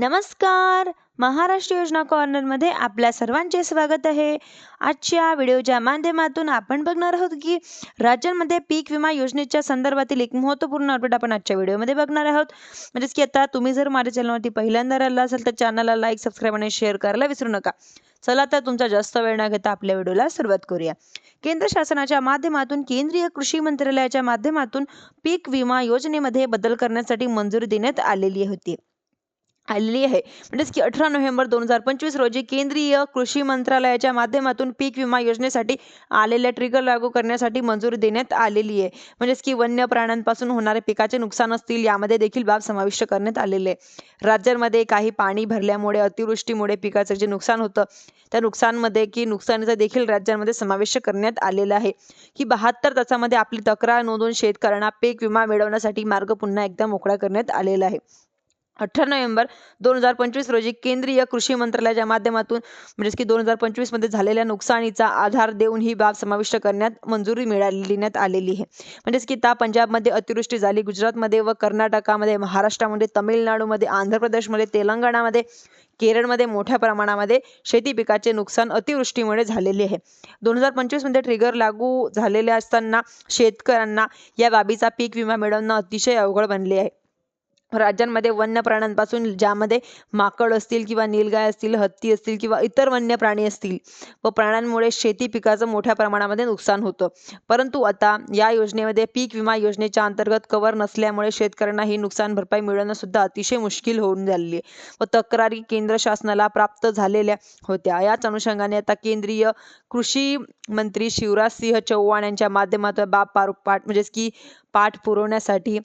नमस्कार. महाराष्ट्र योजना कॉर्नरमध्ये आपल्या सर्वांचे स्वागत आहे. आजच्या व्हिडिओच्या माध्यमातून आपण बघणार आहोत की राज्यांमध्ये पीक विमा योजनेच्या संदर्भातील एक महत्त्वपूर्ण अपडेट आपण आजच्या व्हिडिओमध्ये बघणार आहोत. म्हणजेच की आता तुम्ही जर माझ्या चॅनलवरती पहिल्यांदा राहिला असेल तर चॅनलला लाईक सबस्क्राईब आणि शेअर करायला विसरू नका. चला तर तुमचा जास्त वेळ न घेता आपल्या व्हिडिओला सुरुवात करूया. केंद्र शासनाच्या माध्यमातून केंद्रीय कृषी मंत्रालयाच्या माध्यमातून पीक विमा योजनेमध्ये बदल करण्यासाठी मंजुरी देण्यात आलेली होती. आलेली आहे. म्हणजेच की अठरा नोव्हेंबर दोन हजार पंचवीस रोजी केंद्रीय कृषी मंत्रालयाच्या माध्यमातून पीक विमा योजनेसाठी आलेल्या ट्रिगर लागू करण्यासाठी मंजुरी देण्यात आलेली आहे. म्हणजेच की वन्य प्राण्यांपासून होणारे पिकाचे नुकसान असतील यामध्ये देखील बाब समाविष्ट करण्यात आलेले आहे. राज्यांमध्ये काही पाणी भरल्यामुळे अतिवृष्टीमुळे पिकाचं जे नुकसान होतं त्या नुकसानमध्ये की नुकसानीचा देखील राज्यांमध्ये समावेश करण्यात आलेला आहे. की बहात्तर तासामध्ये आपली तक्रार नोंदवून शेतकऱ्यांना पीक विमा मिळवण्यासाठी मार्ग पुन्हा एकदा मोकळा करण्यात आलेला आहे. अठरा नोव्हेंबर दोन हजार पंचवीस रोजी केंद्रीय कृषी मंत्रालयाच्या माध्यमातून म्हणजेच की दोन हजार पंचवीसमध्ये झालेल्या नुकसानीचा आधार देऊन ही बाब समाविष्ट करण्यात मंजुरी मिळाली देण्यात आलेली आहे. म्हणजेच की ता पंजाबमध्ये अतिवृष्टी झाली गुजरातमध्ये व कर्नाटकामध्ये महाराष्ट्रामध्ये तमिळनाडूमध्ये आंध्र प्रदेशमध्ये तेलंगणामध्ये केरळमध्ये मोठ्या प्रमाणामध्ये शेती पिकाचे नुकसान अतिवृष्टीमुळे झालेले आहे. दोन हजार पंचवीसमध्ये ट्रिगर लागू झालेले असताना शेतकऱ्यांना या बाबीचा पीक विमा मिळवणं अतिशय अवघड बनले आहे. राज्यांमध्ये वन्य प्राण्यांपासून ज्यामध्ये माकड असतील किंवा नीलगाय असतील हत्ती असतील किंवा इतर वन्य प्राणी असतील व प्राण्यांमुळे शेती पिकाचं मोठ्या प्रमाणामध्ये नुकसान होतं. परंतु आता या योजनेमध्ये पीक विमा योजनेच्या अंतर्गत कव्हर नसल्यामुळे शेतकऱ्यांना ही नुकसान भरपाई मिळवणं सुद्धा अतिशय मुश्किल होऊन झालेली आहे. व तक्रारी केंद्र शासनाला प्राप्त झालेल्या होत्या. याच अनुषंगाने आता केंद्रीय कृषी मंत्री शिवराज सिंह चौहान यांच्या माध्यमातून बाब पाठ म्हणजेच की पाठ पुरवण्यासाठी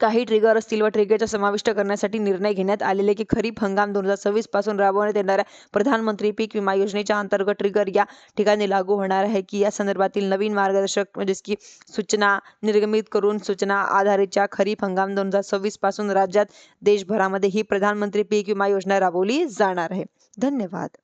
काही ट्रिगर असतील व ट्रिगरच्या समाविष्ट करण्यासाठी निर्णय घेण्यात आलेले की खरीप हंगाम दोन हजार सव्वीसपासून राबवण्यात येणाऱ्या प्रधानमंत्री पीक विमा योजनेच्या अंतर्गत ट्रिगर या ठिकाणी लागू होणार आहे की या संदर्भातील नवीन मार्गदर्शक म्हणजेच की सूचना निर्गमित करून सूचना आधारितच्या खरीप हंगाम दोन हजार सव्वीसपासून राज्यात देशभरामध्ये ही प्रधानमंत्री पीक विमा योजना राबवली जाणार आहे. धन्यवाद.